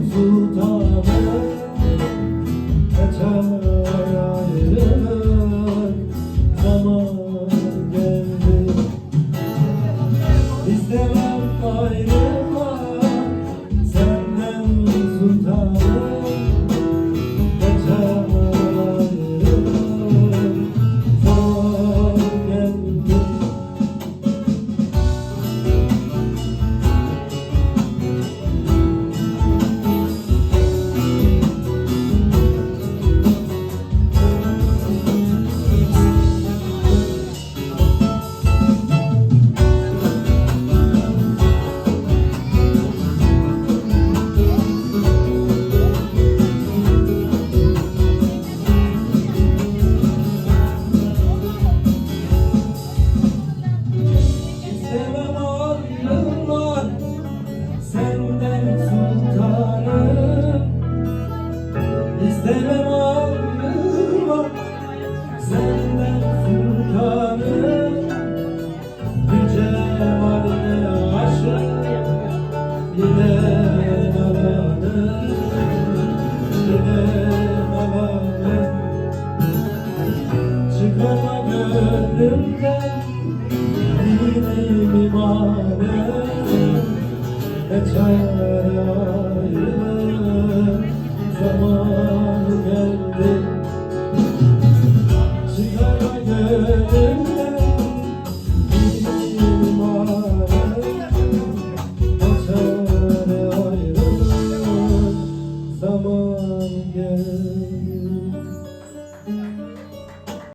Senden İstemem ayrılmak senden sultanım Yüce valine aşık Yine nalanım Yine nalanım Çıkarma gönlümden gel